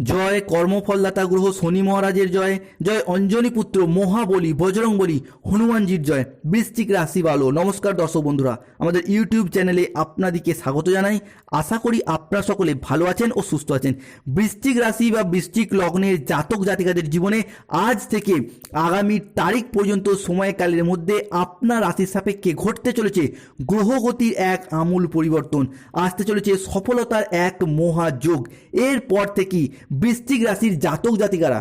জয় কর্মফলদাতা গ্রহ শনি মহারাজের জয় জয় অঞ্জনী পুত্র মহাবলী বজরং বলি হনুমানজির জয়, বৃশ্চিক রাশি ভালো নমস্কার দর্শক বন্ধুরা, আমাদের ইউটিউব চ্যানেলে আপনাদেরকে স্বাগত জানাই। আশা করি আপনারা সকলে ভালো আছেন ও সুস্থ আছেন। বৃশ্চিক রাশি বা বৃশ্চিক লগ্নের জাতক জাতিকাদের জীবনে আজ থেকে আগামী তারিখ পর্যন্ত সময়কালের মধ্যে আপনার রাশির সাপেক্ষে ঘটতে চলেছে গ্রহগতির এক আমূল পরিবর্তন। আসতে চলেছে সফলতার এক মহাযোগ। এরপর থেকেই বৃশ্চিক রাশির জাতক জাতিকারা,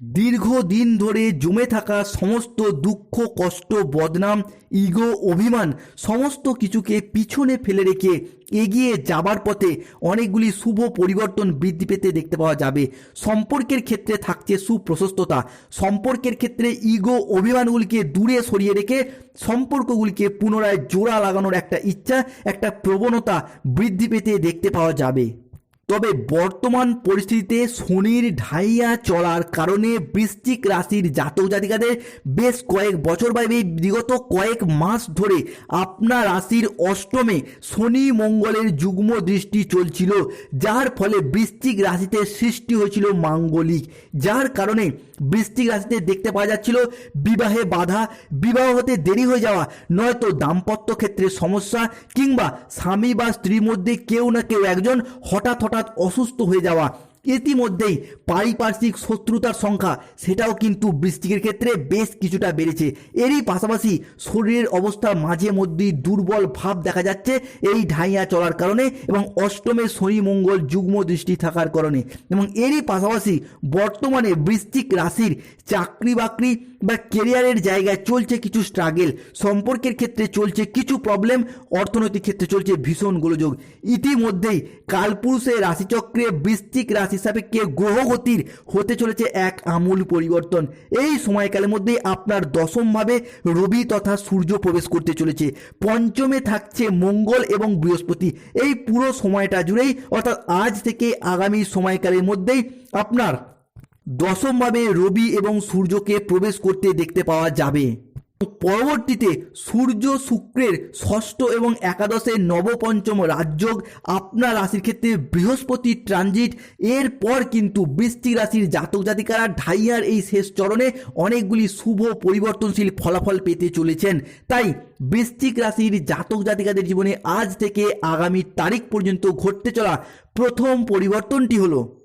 দীর্ঘদিন ধরে জমে থাকা সমস্ত দুঃখ, কষ্ট, বদনাম, ইগো, অভিমান সমস্ত কিছুকে পিছনে ফেলে রেখে এগিয়ে যাবার পথে অনেকগুলি শুভ পরিবর্তন বৃদ্ধি পেতে দেখতে পাওয়া যাবে। সম্পর্কের ক্ষেত্রে থাকছে সুপ্রশস্ততা। সম্পর্কের ক্ষেত্রে ইগো, অভিমানগুলিকে দূরে সরিয়ে রেখে সম্পর্কগুলিকে পুনরায় জোড়া লাগানোর একটা ইচ্ছা, একটা প্রবণতা বৃদ্ধি পেতে দেখতে পাওয়া যাবে। তবে বর্তমান পরিস্থিতিতে শনির ঢাইয়া চলার কারণে বৃশ্চিক রাশির জাতক জাতিকাদের বেশ কয়েক বছর বা বিগত কয়েক মাস ধরে আপনার রাশির অষ্টমে শনি মঙ্গলের যুগ্ম দৃষ্টি চলছিল, যার ফলে বৃশ্চিক রাশিতে সৃষ্টি হয়েছিল মাঙ্গলিক, যার কারণে বৃশ্চিক রাশিতে দেখতে পাওয়া যাচ্ছিল বিবাহে বাধা, বিবাহ হতে দেরি হয়ে যাওয়া, নয়তো দাম্পত্য ক্ষেত্রে সমস্যা কিংবা স্বামী বা স্ত্রীর মধ্যে কেউ না কেউ একজন হঠাৎ হঠাৎ অসুস্থ হয়ে যাওয়া ইতিমধ্যেই পারিপার্শ্বিক শত্রুতার সংখ্যা, সেটাও কিন্তু বৃষ্টিকের ক্ষেত্রে বেশ কিছুটা বেড়েছে। এরই পাশাপাশি শরীরের অবস্থা মাঝে মধ্যেই দুর্বল ভাব দেখা যাচ্ছে এই ঢাইয়া চলার কারণে এবং অষ্টমে শনি মঙ্গল যুগ্ম দৃষ্টি থাকার কারণে। এবং এরই পাশাপাশি বর্তমানে বৃষ্টিক রাশির চাকরি বাকরি বা কেরিয়ারের জায়গায় চলছে কিছু স্ট্রাগেল। সম্পর্কের ক্ষেত্রে চলছে কিছু প্রবলেম, অর্থনৈতিক ক্ষেত্রে চলছে ভীষণ গোলযোগ। ইতিমধ্যেই কালপুরুষের রাশিচক্রে বৃষ্টিক রাশি সাপেক্ষে গ্রহগতির হতে চলেছে এক আমূল পরিবর্তন। এই সময়কালের মধ্যেই আপনার দশমভাবে রবি তথা সূর্য প্রবেশ করতে চলেছে। পঞ্চমে থাকছে মঙ্গল এবং বৃহস্পতি। এই পুরো সময়টা জুড়েই, অর্থাৎ আজ থেকে আগামী সময়কালের মধ্যেই আপনার দশমভাবে রবি এবং সূর্যকে প্রবেশ করতে দেখতে পাওয়া যাবে। পরবর্তীতে সূর্য শুক্রের ষষ্ঠ এবং একাদশের নবপঞ্চম রাজযোগ আপনার রাশির ক্ষেত্রে বৃহস্পতি ট্রানজিট এরপর কিন্তু বৃষ্টিক রাশির জাতক জাতিকারা ঢাইয়ার এই শেষ চরণে অনেকগুলি শুভ পরিবর্তনশীল ফলাফল পেতে চলেছেন। তাই বৃশ্চিক রাশির জাতক জাতিকাদের জীবনে আজ থেকে আগামী তারিখ পর্যন্ত ঘটতে চলা প্রথম পরিবর্তনটি হলো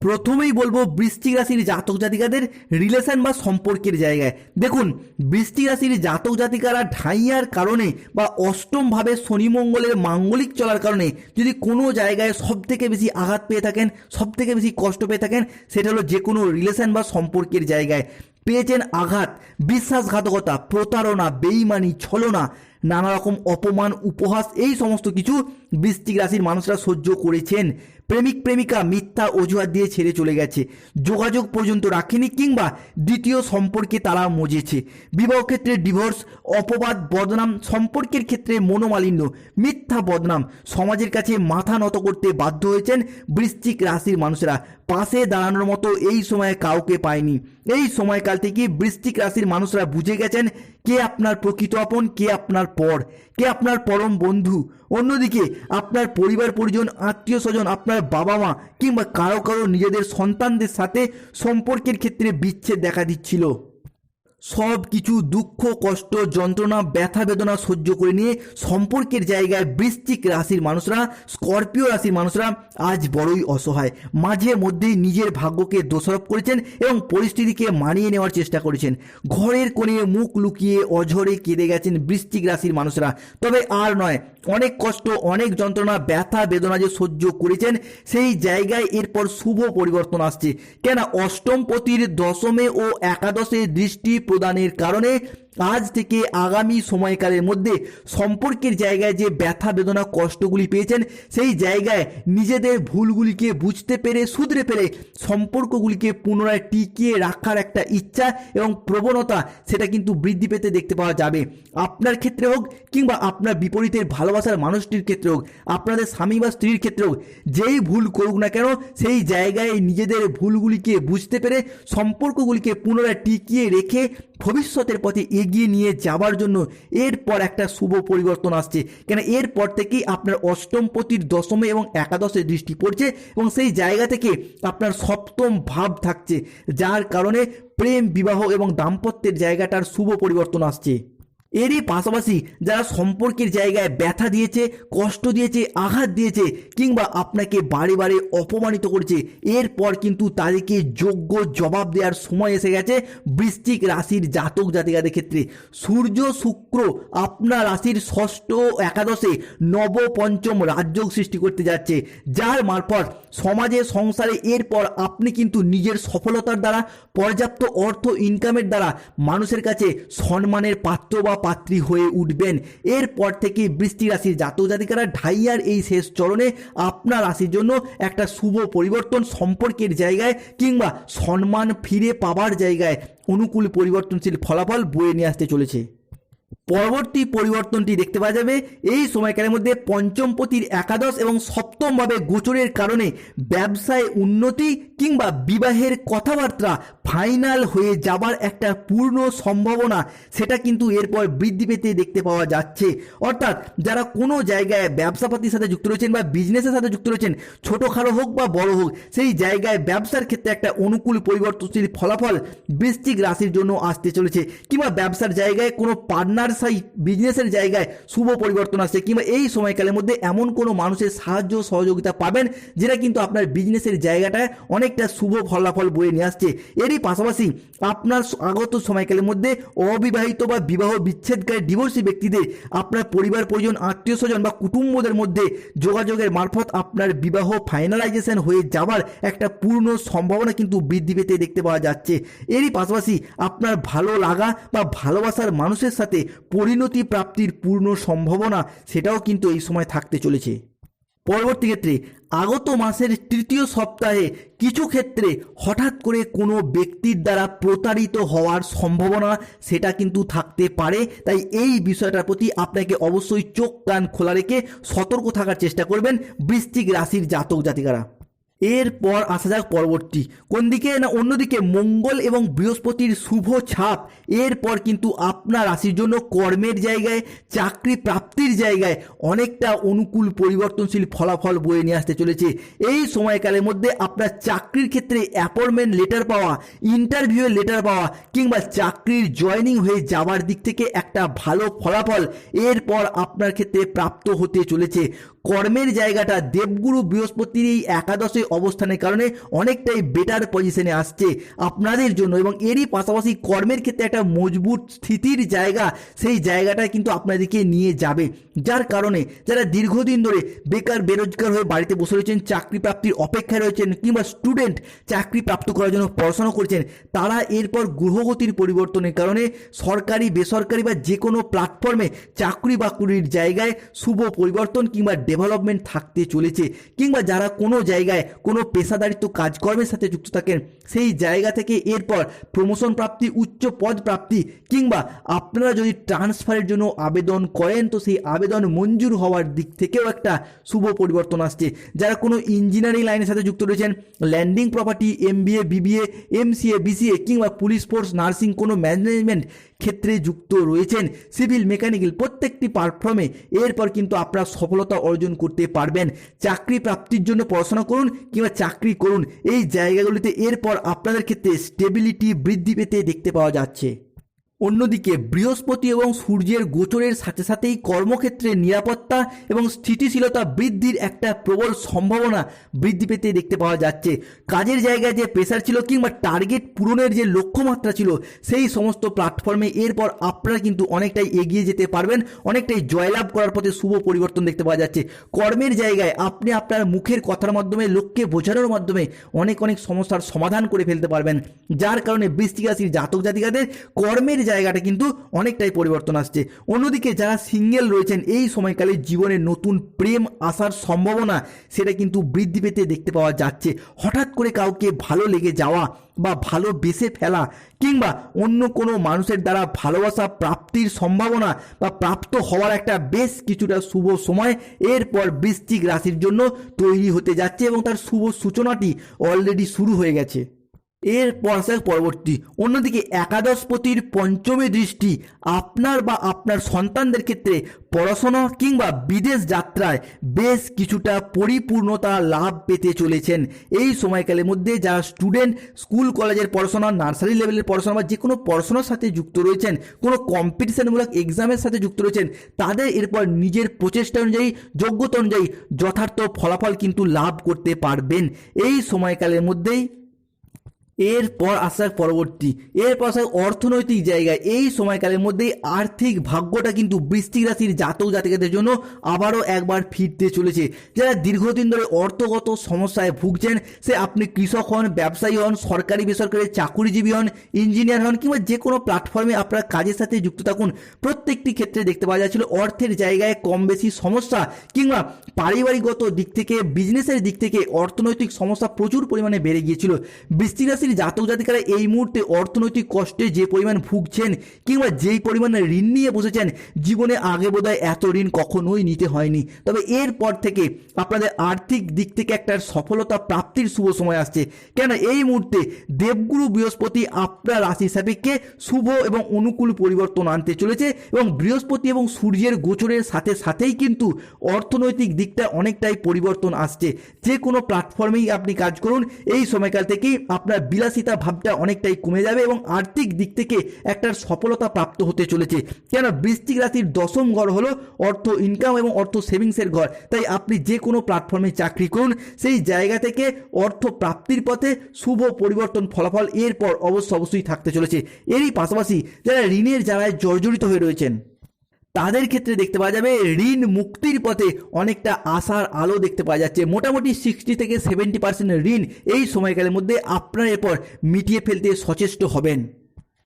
প্রথমেই বলব বৃষ্টিক রাশির জাতক জাতিকাদের রিলেশন বা সম্পর্কের জায়গায়। দেখুন বৃষ্টিক রাশির জাতক জাতিকারা ঢাইয়ার কারণে বা অষ্টমভাবে শনি মঙ্গলের মাঙ্গলিক চলার কারণে যদি কোনো জায়গায় সব থেকে বেশি আঘাত পেয়ে থাকেন সব থেকে বেশি কষ্ট পেয়ে থাকেন, সেটা হলো যে কোনো রিলেশন বা সম্পর্কের জায়গায়। পেয়েছেন আঘাত, বিশ্বাসঘাতকতা, প্রতারণা, বেইমানি, ছলনা নানা রকম অপমান, উপহাস, এই সমস্ত কিছু বৃশ্চিক রাশির মানুষরা সহ্য করেছেন। প্রেমিক প্রেমিকা মিথ্যা অজুহাত দিয়ে ছেড়ে চলে গেছে। যোগাযোগ পর্যন্ত রাখেনি কিংবা দ্বিতীয় সম্পর্কে তারা মজেছে। বিবাহ ক্ষেত্রে ডিভোর্স, অপবাদ, বদনাম সম্পর্কের ক্ষেত্রে মনোমালিন্য, মিথ্যা বদনাম সমাজের কাছে মাথা নত করতে বাধ্য হয়েছেন বৃশ্চিক রাশির মানুষেরা। পাশে দাঁড়ানোর মতো এই সময়ে কাউকে পায়নি এই সময়কাল থেকে বৃষ্টিক রাশির মানুষরা বুঝে গেছেন, কে আপনার প্রকৃত আপন, কে আপনার পর, কে আপনার পরম বন্ধু। অন্যদিকে, আপনার পরিবার পরিজন, আত্মীয় স্বজন, আপনার বাবা মা কিংবা কারও কারও নিজেদের সন্তানদের সাথে সম্পর্কের ক্ষেত্রে বিচ্ছেদ দেখা দিচ্ছিল। সব কিছু দুঃখ, কষ্ট, যন্ত্রণা, ব্যথা, বেদনা সহ্য করে নিয়ে সম্পর্কের জায়গায় বৃশ্চিক রাশির মানুষরা, স্করপিও রাশির মানুষরা আজ বড়ই অসহায়। মাঝে মধ্যেই নিজের ভাগ্যকে দোষারোপ করেছেন এবং পরিস্থিতিকে মানিয়ে নেওয়ার চেষ্টা করেছেন। ঘরের কোণে মুখ লুকিয়ে অঝরে কেঁদে গেছেন বৃশ্চিক রাশির মানুষরা। তবে আর নয়, অনেক কষ্ট, অনেক যন্ত্রণা, ব্যথা, বেদনা যে সহ্য করেছেন, সেই জায়গায় এরপর শুভ পরিবর্তন আসছে। কেন অষ্টমপতির দশমে ও একাদশে দৃষ্টি প্রদানের কারণে আজ থেকে আগামী সময়কালের মধ্যে সম্পর্কের জায়গায় যে ব্যথা, বেদনা, কষ্টগুলি পেয়েছেন, সেই জায়গায় নিজেদের ভুলগুলিকে বুঝতে পেরে, শুধরে পেরে সম্পর্কগুলিকে পুনরায় টিকিয়ে রাখার একটা ইচ্ছা এবং প্রবণতা, সেটা কিন্তু বৃদ্ধি পেতে দেখতে পাওয়া যাবে। আপনার ক্ষেত্রে হোক কিংবা আপনার বিপরীতের ভালোবাসার মানুষটির ক্ষেত্রে হোক, আপনাদের স্বামী বা স্ত্রীর ক্ষেত্রে হোক, যেই ভুল করুক না কেন, সেই জায়গায় নিজেদের ভুলগুলিকে বুঝতে পেরে সম্পর্কগুলিকে পুনরায় টিকিয়ে রেখে ভবিষ্যতের পথে এগিয়ে নিয়ে যাওয়ার জন্য এরপর একটা শুভ পরিবর্তন আসছে। কেন এরপর থেকেই আপনার অষ্টমপতির দশমে এবং একাদশে দৃষ্টি পড়ছে এবং সেই জায়গা থেকে আপনার সপ্তম ভাব থাকছে, যার কারণে প্রেম, বিবাহ এবং দাম্পত্যের জায়গাটার শুভ পরিবর্তন আসছে। এরই পাশাপাশি যারা সম্পর্কের জায়গায় ব্যথা দিয়েছে, কষ্ট দিয়েছে, আঘাত দিয়েছে কিংবা আপনাকে বারে বারে অপমানিত করেছে, এরপর কিন্তু তাদেরকে যোগ্য জবাব দেওয়ার সময় এসে গেছে বৃশ্চিক রাশির জাতক জাতিকাদের ক্ষেত্রে। সূর্য শুক্র আপনার রাশির ষষ্ঠ একাদশে নব পঞ্চম রাজযোগ সৃষ্টি করতে যাচ্ছে, যার মারফত সমাজে, সংসারে এরপর আপনি কিন্তু নিজের সফলতার দ্বারা, পর্যাপ্ত অর্থ ইনকামের দ্বারা মানুষের কাছে সম্মানের পাত্র বা পাত্রী হয়ে উঠবেন। এরপর থেকে বৃষ্টি রাশির জাতক জাতিকারা ঢাইয়ার এই শেষ চরণে আপনার রাশির জন্য একটা শুভ পরিবর্তন সম্পর্কের জায়গায় কিংবা সম্মান ফিরে পাবার জায়গায় অনুকূল পরিবর্তনশীল ফলাফল বয়ে নিয়ে আসতে চলেছে। পরবর্তী পরিবর্তনটি দেখতে পাওয়া যাবে। এই সময়কালের মধ্যে পঞ্চমপতির একাদশ এবং সপ্তমভাবে গোচরের কারণে ব্যবসায় উন্নতি কিংবা বিবাহের কথাবার্তা ফাইনাল হয়ে যাবার একটা পূর্ণ সম্ভাবনা, সেটা কিন্তু এরপর বৃদ্ধি পেতে দেখতে পাওয়া যাচ্ছে। অর্থাৎ যারা কোনো জায়গায় ব্যবসাপাতির সাথে যুক্ত রয়েছেন বা বিজনেসের সাথে যুক্ত রয়েছেন, ছোটোখাটো হোক বা বড় হোক, সেই জায়গায় ব্যবসার ক্ষেত্রে একটা অনুকূল পরিবর্তনশীল ফলাফল বৃশ্চিক রাশির জন্য আসতে চলেছে। কিংবা ব্যবসার জায়গায় কোনো পার্টনার সাই বিজনেসের জায়গায় শুভ পরিবর্তন আসছে কিংবা এই সময়কালের মধ্যে এমন কোনো মানুষের সাহায্য সহযোগিতা পাবেন যেটা কিন্তু আপনার বিজনেসের জায়গাটায় অনেকটা শুভ ফলাফল বয়ে নিয়ে আসছে। এরই পাশাপাশি আপনার আগত সময়কালের মধ্যে অবিবাহিত বা বিবাহ বিচ্ছেদকারী ডিভোর্সি ব্যক্তিদের আপনার পরিবার, পরিজন, আত্মীয় স্বজন বা কুটুম্বদের মধ্যে যোগাযোগের মারফত আপনার বিবাহ ফাইনালাইজেশন হয়ে যাওয়ার একটা পূর্ণ সম্ভাবনা কিন্তু বৃদ্ধি পেতে দেখতে পাওয়া যাচ্ছে। এরই পাশাপাশি আপনার ভালো লাগা বা ভালোবাসার মানুষের সাথে পরিণতি প্রাপ্তির পূর্ণ সম্ভাবনা সেটাও কিন্তু এই সময় থাকতে চলেছে। পরবর্তী ক্ষেত্রে আগত মাসের তৃতীয় সপ্তাহে কিছু ক্ষেত্রে হঠাৎ করে কোনো ব্যক্তির দ্বারা প্রতারিত হওয়ার সম্ভাবনা সেটা কিন্তু থাকতে পারে। তাই এই বিষয়টার প্রতি আপনাকে অবশ্যই চোখ কান খোলা রেখে সতর্ক থাকার চেষ্টা করবেন বৃশ্চিক রাশির জাতক জাতিকারা। এরপর আসা যাক পরবর্তী। কোন দিকে না অন্যদিকে মঙ্গল এবং বৃহস্পতির শুভ ছাপ। এরপর কিন্তু আপনার রাশির জন্য কর্মের জায়গায়, চাকরি প্রাপ্তির জায়গায় অনেকটা অনুকূল পরিবর্তনশীল ফলাফল বয়ে নিয়ে আসতে চলেছে। এই সময়কালের মধ্যে আপনার চাকরির ক্ষেত্রে অ্যাপয়েন্টমেন্ট লেটার পাওয়া ইন্টারভিউয়ের লেটার পাওয়া কিংবা চাকরির জয়নিং হয়ে যাওয়ার দিক থেকে একটা ভালো ফলাফল এরপর আপনার ক্ষেত্রে প্রাপ্ত হতে চলেছে। কর্মের জায়গাটা দেবগুরু বৃহস্পতির এই একাদশে অবস্থানের কারণে অনেকটাই বেটার পজিশনে আসছে আপনাদের জন্য এবং এরই পাশাপাশি কর্মের ক্ষেত্রে একটা মজবুত স্থিতির জায়গা, সেই জায়গাটা কিন্তু আপনাদেরকে নিয়ে যাবে। যার কারণে যারা দীর্ঘদিন ধরে বেকার, বেরোজগার হয়ে বাড়িতে বসে রয়েছেন, চাকরি প্রাপ্তির অপেক্ষায় রয়েছেন কিংবা স্টুডেন্ট চাকরি প্রাপ্ত করার জন্য পড়াশোনা করছেন, তারা এরপর গ্রহগতির পরিবর্তনের কারণে সরকারি, বেসরকারি বা যে কোনো প্ল্যাটফর্মে চাকরি বাকরির জায়গায় শুভ পরিবর্তন কিংবা ডেভেলপমেন্ট থাকতে চলেছে কিংবা যারা কোনো জায়গায় কোনো পেশাদারিত্ব কাজকর্মের সাথে যুক্ত থাকেন, সেই জায়গা থেকে এরপর প্রমোশন প্রাপ্তি, উচ্চ পদ প্রাপ্তি কিংবা আপনারা যদি ট্রান্সফারের জন্য আবেদন করেন, তো সেই আবেদন মঞ্জুর হওয়ার দিক থেকেও একটা শুভ পরিবর্তন আসছে। যারা কোনো ইঞ্জিনিয়ারিং লাইনের সাথে যুক্ত রয়েছেন landing property MBA BBA MCA BCA কিংবা পুলিশ ফোর্স নার্সিং কোনো ম্যানেজমেন্ট ক্ষেত্রে যুক্ত রয়েছেন সিভিল মেকানিক্যাল প্রত্যেকটি প্ল্যাটফর্মে এরপর কিন্তু আপনার সফলতা অর্জন করতে পারবেন। চাকরি প্রাপ্তির জন্য পড়াশোনা করুন কিংবা চাকরি করুন। এই জায়গাগুলিতে এরপর আপনাদের ক্ষেত্রে স্টেবিলিটি বৃদ্ধি পেতে দেখতে পাওয়া যাচ্ছে। অন্যদিকে বৃহস্পতি এবং সূর্যের গোচরের সাথে সাথেই কর্মক্ষেত্রে নিরাপত্তা এবং স্থিতিশীলতা বৃদ্ধির একটা প্রবল সম্ভাবনা বৃদ্ধি পেতে দেখতে পাওয়া যাচ্ছে। কাজের জায়গায় যে প্রেশার ছিল কিংবা টার্গেট পূরণের যে লক্ষ্যমাত্রা ছিল, সেই সমস্ত প্ল্যাটফর্মে এরপর আপনারা কিন্তু অনেকটাই এগিয়ে যেতে পারবেন, অনেকটাই জয়লাভ করার পথে শুভ পরিবর্তন দেখতে পাওয়া যাচ্ছে। কর্মের জায়গায় আপনি আপনার মুখের কথার মাধ্যমে, লোককে বোঝানোর মাধ্যমে অনেক অনেক সমস্যার সমাধান করে ফেলতে পারবেন। যার কারণে বৃষ্টিক রাশির জাতক জাতিকাদের কর্মের জায়গাটা কিন্তু অনেকটাই পরিবর্তন আসছে। অন্যদিকে যারা সিঙ্গেল রয়েছেন, এই সময়কালে জীবনে নতুন প্রেম আসার সম্ভাবনা সেটা কিন্তু বৃদ্ধি পেতে দেখতে পাওয়া যাচ্ছে। হঠাৎ করে কাউকে ভালো লেগে যাওয়া বা ভালো বেসে ফেলা কিংবা অন্য কোনো মানুষের দ্বারা ভালোবাসা প্রাপ্তির সম্ভাবনা বা প্রাপ্ত হওয়ার একটা বেশ কিছুটা শুভ সময় এরপর বৃশ্চিক রাশির জন্য তৈরি হতে যাচ্ছে এবং তার শুভ সূচনাটি অলরেডি শুরু হয়ে গেছে। এরপর আসে পরবর্তী, অন্যদিকে একাদশপতির পঞ্চমী দৃষ্টি আপনার বা আপনার সন্তানদের ক্ষেত্রে পড়াশোনা কিংবা বিদেশ যাত্রায় বেশ কিছুটা পরিপূর্ণতা লাভ পেতে চলেছেন। এই সময়কালের মধ্যে যারা স্টুডেন্ট, স্কুল, কলেজের পড়াশোনা, নার্সারি লেভেলের পড়াশোনা বা যে কোনো পড়াশোনার সাথে যুক্ত রয়েছেন, কোনো কম্পিটিশনমূলক এক্সামের সাথে যুক্ত রয়েছেন, তাদের এরপর নিজের প্রচেষ্টা অনুযায়ী, যোগ্যতা অনুযায়ী যথার্থ ফলাফল কিন্তু লাভ করতে পারবেন। এই সময়কালের মধ্যেই এরপর আসার পরবর্তী, এরপর আসার অর্থনৈতিক জায়গায়, এই সময়কালের মধ্যেই আর্থিক ভাগ্যটা কিন্তু বৃষ্টিক রাশির জাতক জাতিকাদের জন্য আবারও একবার ফিরতে চলেছে। যারা দীর্ঘদিন ধরে অর্থগত সমস্যায় ভুগছেন, সে আপনি কৃষক হন, ব্যবসায়ী হন, সরকারি বেসরকারি চাকুরিজীবী হন, ইঞ্জিনিয়ার হন, কিংবা যে কোনো প্ল্যাটফর্মে আপনার কাজের সাথে যুক্ত থাকুন, প্রত্যেকটি ক্ষেত্রে দেখতে পাওয়া যাচ্ছিল অর্থের জায়গায় কম বেশি সমস্যা, কিংবা পারিবারিকগত দিক থেকে বিজনেসের দিক থেকে অর্থনৈতিক সমস্যা প্রচুর পরিমাণে বেড়ে গিয়েছিল। বৃষ্টি রাশির জাতক জাতিকারা এই মুহূর্তে অর্থনৈতিক কষ্টে যে পরিমাণ ভুগছেন কিংবা যেই পরিমাণে ঋণ নিয়ে বসেছেন, জীবনে আগে বোধহয় এত ঋণ কখনোই নিতে হয়নি। তবে এরপর থেকে আপনাদের আর্থিক দিক থেকে একটা সফলতা প্রাপ্তির শুভ সময় আসছে। কেন এই মুহূর্তে দেবগুরু বৃহস্পতি আপনার রাশি সাপেক্ষে শুভ এবং অনুকূল পরিবর্তন আনতে চলেছে এবং বৃহস্পতি এবং সূর্যের গোচরের সাথে সাথেই কিন্তু অর্থনৈতিক দিকটা অনেকটাই পরিবর্তন আসছে। যে কোনো প্ল্যাটফর্মেই আপনি কাজ করুন, এই সময়কাল থেকেই আপনার বিলাসিতা ভাবটা অনেকটাই কমে যাবে এবং আর্থিক দিক থেকে একটা সফলতা প্রাপ্ত হতে চলেছে। কেন? বৃশ্চিক রাশির দশম ঘর হলো অর্থ ইনকাম এবং অর্থ সেভিংসের ঘর। তাই আপনি যে কোনো প্ল্যাটফর্মে চাকরি করুন, সেই জায়গা থেকে অর্থ প্রাপ্তির পথে শুভ পরিবর্তন ফলাফল এরপর অবশ্য অবশ্যই থাকতে চলেছে। এরই পাশাপাশি যারা ঋণের জ্বালায় জর্জরিত হয়ে রয়েছেন তাদের ক্ষেত্রে দেখতে পাওয়া যাবে ঋণ মুক্তির পথে অনেকটা আশার আলো দেখতে পাওয়া যাচ্ছে। মোটামুটি সিক্সটি থেকে সেভেন্টি পার্সেন্ট ঋণ এই সময়কালের মধ্যে আপনার এরপর মিটিয়ে ফেলতে সচেষ্ট হবেন।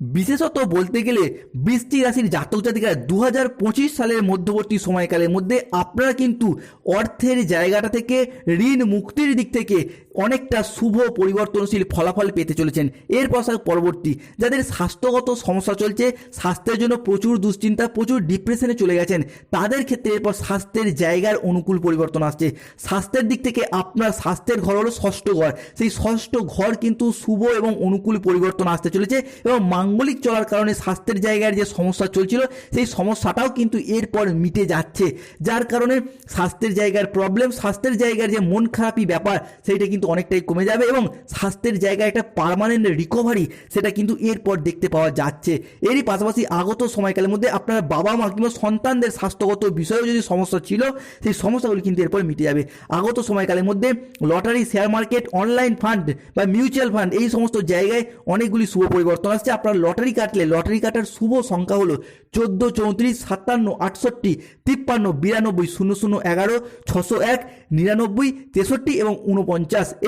বিশেষত বলতে গেলে বৃষ্টি রাশির জাতক জাতিকা দু হাজার পঁচিশ সালের মধ্যবর্তী সময়কালের মধ্যে আপনারা কিন্তু অর্থের জায়গাটা থেকে ঋণ মুক্তির দিক থেকে অনেকটা শুভ পরিবর্তনশীল ফলাফল পেতে চলেছেন। এরপর আসার পরবর্তী যাদের স্বাস্থ্যগত সমস্যা চলছে, স্বাস্থ্যের জন্য প্রচুর দুশ্চিন্তা, প্রচুর ডিপ্রেশনে চলে গেছেন, তাদের ক্ষেত্রে এরপর স্বাস্থ্যের জায়গার অনুকূল পরিবর্তন আসছে। স্বাস্থ্যের দিক থেকে আপনার স্বাস্থ্যের ঘর হলো ষষ্ঠ ঘর। সেই ষষ্ঠ ঘর কিন্তু শুভ এবং অনুকূল পরিবর্তন আসতে চলেছে এবং মাঙ্গলিক চলার কারণে স্বাস্থ্যের জায়গার যে সমস্যা চলছিল, সেই সমস্যাটাও কিন্তু এরপর মিটে যাচ্ছে। যার কারণে স্বাস্থ্যের জায়গার প্রবলেম স্বাস্থ্যের জায়গার যে মন খারাপি ব্যাপার, সেইটা কিন্তু অনেকটাই কমে যাবে এবং স্বাস্থ্যের জায়গায় একটা পার্মানেন্ট রিকভারি সেটা কিন্তু এরপর দেখতে পাওয়া যাচ্ছে। এরই পাশাপাশি আগত সময়কালের মধ্যে আপনার বাবা মা কিংবা সন্তানদের স্বাস্থ্যগত বিষয়েও যদি সমস্যা ছিল, সেই সমস্যাগুলি কিন্তু এরপর মিটে যাবে। আগত সময়কালের মধ্যে lottery share market online fund বা মিউচুয়াল ফান্ড এই সমস্ত জায়গায় অনেকগুলি শুভ পরিবর্তন আসছে। আপনার লটারি কাটলে, লটারি কাটার শুভ সংখ্যা হলো চোদ্দ, চৌত্রিশ, সাতান্ন, আটষট্টি, তিপ্পান্ন, বিরানব্বই, শূন্য শূন্য, এগারো, ছশো এক, নিরানব্বই, তেষট্টি এবং উনপঞ্চাশ